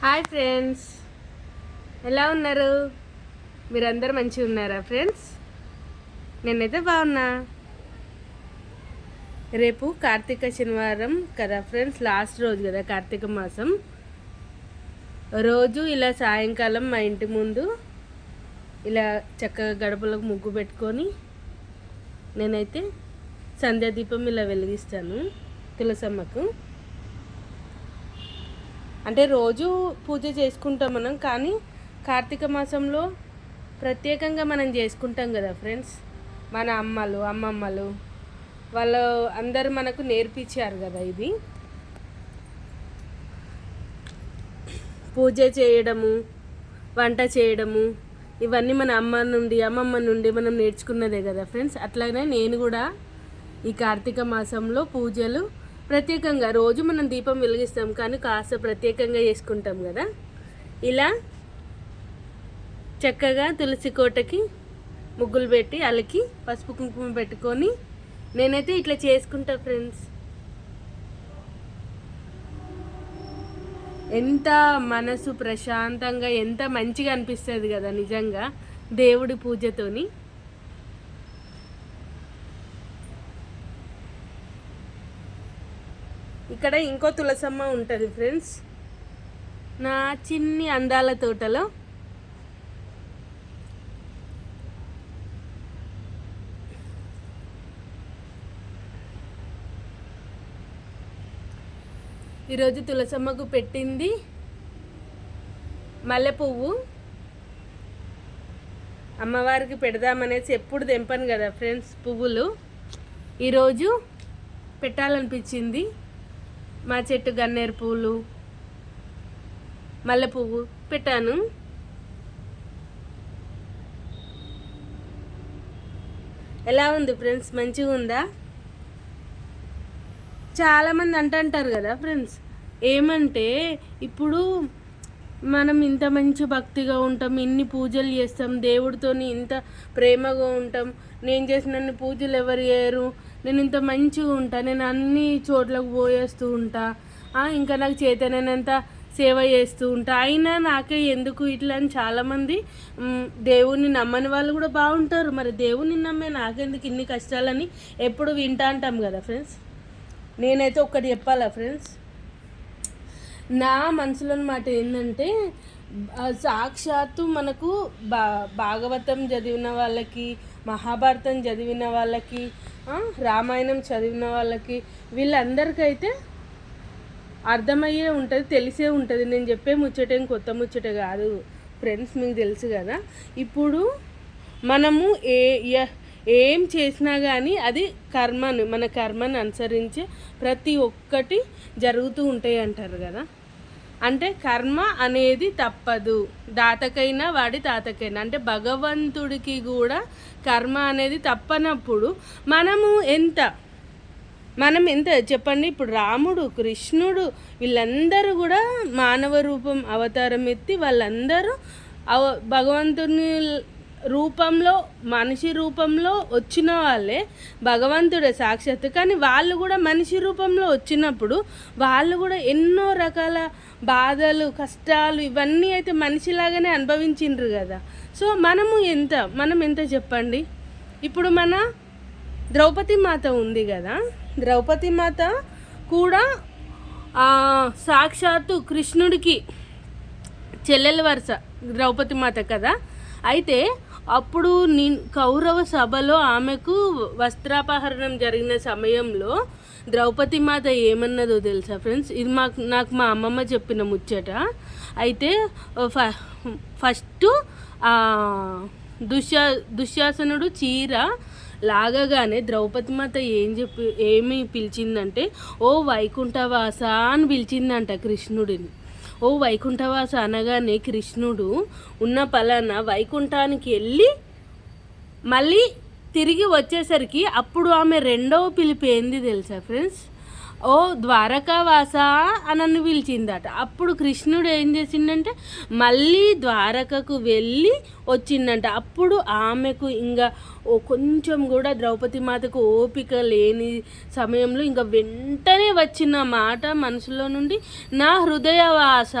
Hi friends. ఎలా ఉన్నారు? మీరందరూ మంచిగా ఉన్నారా ఫ్రెండ్స్? నేనైతే బాగున్నా. రేపు కార్తీక శనివారం కదా ఫ్రెండ్స్ లాస్ట్ రోజు కదా కార్తీక మాసం. రోజు ఇలా సాయంకాలం మా ఇంటి ముందు ఇలా చక్కగా గడపలకు ముగ్గు పెట్టుకొని నేనైతే సంధ్యాదీపం ఇలా వెలిగిస్తాను తులసమ్మకు. అంటే రోజు పూజ చేసుకుంటాం మనం కానీ కార్తీక మాసంలో ప్రత్యేకంగా మనం చేసుకుంటాం కదా ఫ్రెండ్స్. మన అమ్మలు అమ్మమ్మలు వాళ్ళు అందరు మనకు నేర్పించారు కదా ఇది. పూజ చేయడము వంట చేయడము ఇవన్నీ మన అమ్మ నుండి అమ్మమ్మ నుండి మనం నేర్చుకున్నదే కదా ఫ్రెండ్స్. అట్లానే నేను కూడా ఈ కార్తీక మాసంలో పూజలు ప్రత్యేకంగా రోజు మనం దీపం వెలిగిస్తాం కానీ కాస్త ప్రత్యేకంగా చేసుకుంటాం కదా? ఇలా చక్కగా తులసి కోటకి ముగ్గులు పెట్టి అలికి పసుపు కుంకుమ పెట్టుకొని నేనైతే ఇట్లా చేసుకుంటా ఫ్రెండ్స్. ఎంత మనసు ప్రశాంతంగా ఎంత మంచిగా అనిపిస్తుంది కదా నిజంగా దేవుడి పూజతోని. ఇక్కడ ఇంకో తులసమ్మ ఉంటుంది ఫ్రెండ్స్. నా చిన్ని అందాల తోటలో. ఈరోజు తులసమ్మకు పెట్టింది మల్లె పువ్వు అమ్మవారికి పెడదామనేసి ఎప్పుడు తెంపను కదా ఫ్రెండ్స్ పువ్వులు. ఈరోజు పెట్టాలనిపించింది. మా చెట్టు గన్నేరు పూలు మల్లె పువ్వు పెట్టాను. ఎలా ఉంది ఫ్రెండ్స్? మంచిగా ఉందా? చాలామంది అంటుంటారు కదా ఫ్రెండ్స్ ఏమంటే ఇప్పుడు మనం ఇంత మంచి భక్తిగా ఉంటాం ఇన్ని పూజలు చేస్తాం దేవుడితోని ఇంత ప్రేమగా ఉంటాం నేను చేసిన పూజలు ఎవరు చేయరు నేను ఇంత మంచిగా ఉంటా నేను అన్ని చోట్లకు పోయేస్తూ ఉంటా. ఇంకా నాకు చేతనైనంత సేవ చేస్తూ ఉంటా. అయినా నాకే ఎందుకు ఇట్లా అని చాలామంది దేవుణ్ణి నమ్మని వాళ్ళు కూడా బాగుంటారు. మరి దేవుణ్ణి నమ్మే నాకెందుకు ఇన్ని కష్టాలని ఎప్పుడు వింటా అంటాం కదా ఫ్రెండ్స్? నేనైతే ఒక్కటి చెప్పాలా ఫ్రెండ్స్? నా మనసులో మాట ఏంటంటే సాక్షాత్తు మనకు బా భాగవతం చదివిన వాళ్ళకి మహాభారతం చదివిన వాళ్ళకి రామాయణం చదివిన వాళ్ళకి వీళ్ళందరికైతే అర్థమయ్యే ఉంటుంది తెలిసే ఉంటుంది. నేను చెప్పే ముచ్చటేం కొత్త ముచ్చట కాదు. ఫ్రెండ్స్ మీకు తెలుసు కదా? ఇప్పుడు మనము ఏ య- ఏం చేసినా కానీ అది కర్మను మన కర్మను అనుసరించి ప్రతి ఒక్కటి జరుగుతూ ఉంటాయి అంటారు కదా? అంటే కర్మ అనేది తప్పదు. దాతకైనా వాడి తాతకైనా. అంటే భగవంతుడికి కూడా కర్మ అనేది తప్పనప్పుడు మనము ఎంత మనం ఎంత చెప్పండి ఇప్పుడు రాముడు కృష్ణుడు వీళ్ళందరూ కూడా మానవ రూపం అవతారం ఎత్తి వాళ్ళందరూ అవ భగవంతుని రూపంలో మనిషి రూపంలో వచ్చిన వాళ్ళే భగవంతుడే సాక్షాత్ కానీ వాళ్ళు కూడా మనిషి రూపంలో వచ్చినప్పుడు వాళ్ళు కూడా ఎన్నో రకాల బాధలు కష్టాలు ఇవన్నీ అయితే మనిషిలాగానే అనుభవించిండ్రు కదా. సో మనము ఎంత మనం ఎంత చెప్పండి? ఇప్పుడు మన ద్రౌపది మాత ఉంది కదా. ద్రౌపది మాత కూడా సాక్షాత్తు కృష్ణుడికి చెల్లెల వరుస ద్రౌపది మాత కదా. అయితే అప్పుడు నీ కౌరవ సభలో ఆమెకు వస్త్రాపహరణం జరిగిన సమయంలో ద్రౌపది మాత ఏమన్నదో తెలుసా ఫ్రెండ్స్? ఇది మాకు నాకు మా అమ్మమ్మ చెప్పిన ముచ్చట. అయితే ఫ ఫస్ట్ దుశ్యా దుశ్శాసనుడు చీర లాగగానే ద్రౌపది మాత ఏం చెప్పి ఏమి పిలిచిందంటే ఓ వైకుంఠవాస అని పిలిచిందంట కృష్ణుడిని. ఓ వైకుంఠవాస అనగానే కృష్ణుడు ఉన్న పలానా వైకుంఠానికి వెళ్ళి మళ్ళీ తిరిగి వచ్చేసరికి అప్పుడు ఆమె రెండవ పిలిపి ఏంది తెలుసా ఫ్రెండ్స్ ఓ ద్వారకావాస అని పిలిచిందట. అప్పుడు కృష్ణుడు ఏం చేసిండంటే మళ్ళీ ద్వారకకు వెళ్ళి వచ్చిందంట అప్పుడు ఆమెకు ఇంకా కొంచెం కూడా ద్రౌపది మాతకు ఓపిక లేని సమయంలో ఇంకా వెంటనే వచ్చిన మాట మనసులో నుండి నా హృదయవాస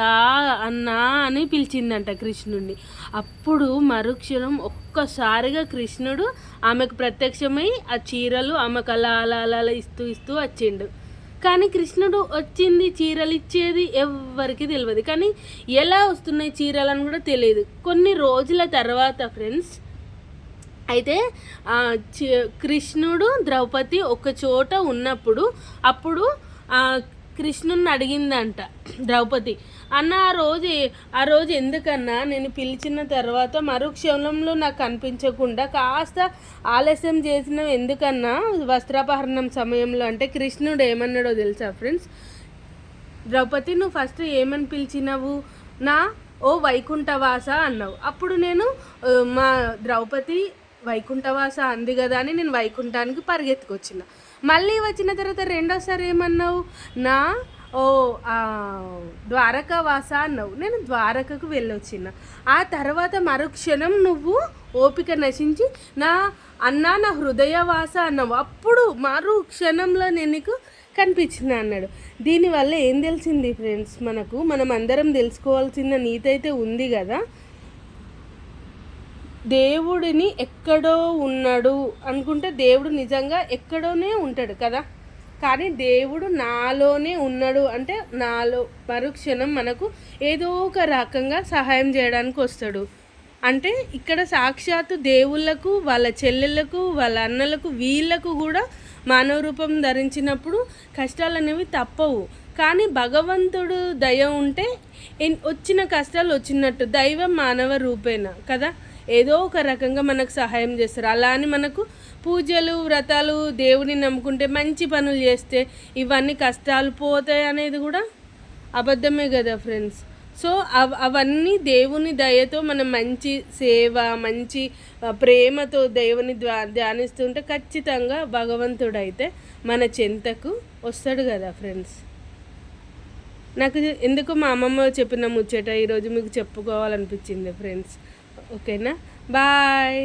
అన్నా అని పిలిచిందంట కృష్ణుడిని అప్పుడు మరుక్షణం ఒక్కసారిగా కృష్ణుడు ఆమెకు ప్రత్యక్షమై ఆ చీరలు ఆమెకు అలా అలా అలా ఇస్తూ ఇస్తూ వచ్చిండు. కానీ కృష్ణుడు వచ్చింది చీరలు ఇచ్చేది ఎవ్వరికి తెలియదు. కానీ ఎలా వస్తున్నాయి చీరలు అని కూడా తెలియదు. కొన్ని రోజుల తర్వాత ఫ్రెండ్స్ అయితే కృష్ణుడు ద్రౌపది ఒక చోట ఉన్నప్పుడు అప్పుడు కృష్ణుని అడిగిందంట ద్రౌపది. అన్న ఆ రోజు ఆ రోజు ఎందుకన్నా? నేను పిలిచిన తర్వాత మరుక్షణంలో నాకు కనిపించకుండా కాస్త ఆలస్యం చేసిన ఎందుకన్నా? వస్త్రాపహరణం సమయంలో అంటే కృష్ణుడు ఏమన్నాడో తెలుసా ఫ్రెండ్స్? ద్రౌపది నువ్వు ఫస్ట్ ఏమని పిలిచినావు? నా ఓ వైకుంఠవాస అన్నావు. అప్పుడు నేను మా ద్రౌపది వైకుంఠవాస అంది కదా అని నేను వైకుంఠానికి పరిగెత్తుకొచ్చిన. మళ్ళీ వచ్చిన తర్వాత రెండోసారి ఏమన్నావు? నా? ఓ ద్వారకా ద్వారకావాస అన్నావు. నేను ద్వారకకు వెళ్ళొచ్చిన. ఆ తర్వాత మరుక్షణం నువ్వు ఓపిక నశించి నా అన్నా నా హృదయవాస అన్నావు. అప్పుడు మరు క్షణంలో నేను నీకు కనిపించిన అన్నాడు. దీనివల్ల ఏం తెలిసింది ఫ్రెండ్స్ మనకు మనం అందరం తెలుసుకోవాల్సిన నీతైతే ఉంది కదా. దేవుడిని ఎక్కడో ఉన్నాడు అనుకుంటే దేవుడు నిజంగా ఎక్కడోనే ఉంటాడు కదా. కానీ దేవుడు నాలోనే ఉన్నాడు అంటే నాలో మరుక్షణం మనకు ఏదో ఒక రకంగా సహాయం చేయడానికి వస్తాడు. అంటే ఇక్కడ సాక్షాత్తు దేవుళ్ళకు వాళ్ళ చెల్లెళ్ళకు వాళ్ళ అన్నలకు వీళ్ళకు కూడా మానవ రూపం ధరించినప్పుడు కష్టాలు అనేవి తప్పవు. కానీ భగవంతుడు దయ ఉంటే వచ్చిన కష్టాలు వచ్చినట్టు దైవం మానవ రూపేణ కదా. ఏదో ఒక రకంగా మనకు సహాయం చేస్తారు. అలా అని మనకు పూజలు వ్రతాలు దేవుని నమ్ముకుంటే మంచి పనులు చేస్తే ఇవన్నీ కష్టాలు పోతాయి అనేది కూడా అబద్ధమే కదా ఫ్రెండ్స్ సో అవ అవన్నీ దేవుని దయతో మనం మంచి సేవ మంచి ప్రేమతో దేవుని ద్వా ధ్యానిస్తుంటే ఖచ్చితంగా భగవంతుడు అయితే మన చెంతకు వస్తాడు కదా ఫ్రెండ్స్ నాకు ఎందుకు మా అమ్మమ్మ చెప్పిన ముచ్చట ఈరోజు మీకు చెప్పుకోవాలనిపించింది ఫ్రెండ్స్ ఓకేనా? బాయ్.